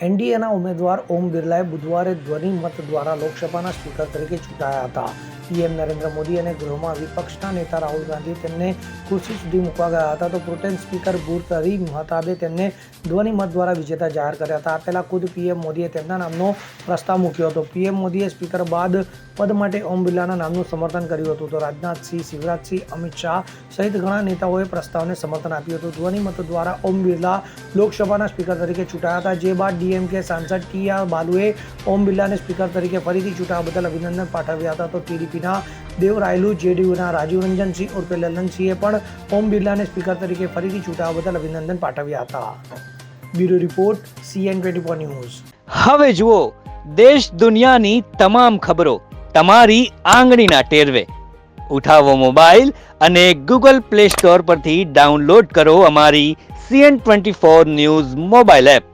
એનડીએના ઉમેદવાર ઓમ બિરલાએ બુધવારે ધ્વનિ મત દ્વારા લોકસભાના સ્પીકર તરીકે ચૂંટાયા હતા. પીએમ નરેન્દ્ર મોદી અને ગૃહમાં વિપક્ષના નેતા રાહુલ ગાંધી તેમને ખુરશી સુધી મૂકવા ગયા હતા. તો પ્રોટેન સ્પીકર ગુરતરી મહતાબે તેમને ધ્વનિ મત દ્વારા વિજેતા જાહેર કર્યા હતા. આ પહેલાં ખુદ પીએમ મોદીએ તેમના નામનો પ્રસ્તાવ મૂક્યો હતો. પીએમ મોદીએ સ્પીકર બાદ પદ માટે ઓમ બિરલાના નામનું સમર્થન કર્યું હતું. તો રાજનાથસિંહ શિવરાજસિંહ અમિત શાહ સહિત ઘણા નેતાઓએ પ્રસ્તાવને સમર્થન આપ્યું હતું. ધ્વનિ મત દ્વારા ઓમ બિરલા લોકસભાના સ્પીકર તરીકે ચૂંટાયા હતા. જે બાદ ડીએમકે સાંસદ ટી આર બાલુએ ઓમ બિરલાને સ્પીકર તરીકે ફરીથી ચૂંટાવા બદલ અભિનંદન પાઠવ્યા હતા. તો ટીડીપીના દેવરાયલુ, જેડીયુના રાજીવ રંજનસિંહ ઉર્ફે લલનસિંહે પણ ઓમ બિરલાને સ્પીકર તરીકે ફરીથી ચૂંટાવા બદલ અભિનંદન પાઠવ્યા હતા. Bureau report, CN twenty four news. હવે જુઓ, દેશ દુનિયાની તમામ ખબરો તમારી આંગળીના ટેરવે. ઉઠાવો મોબાઈલ અને ગૂગલ પ્લે સ્ટોર પરથી ડાઉનલોડ કરો અમારી CN twenty four news mobile app.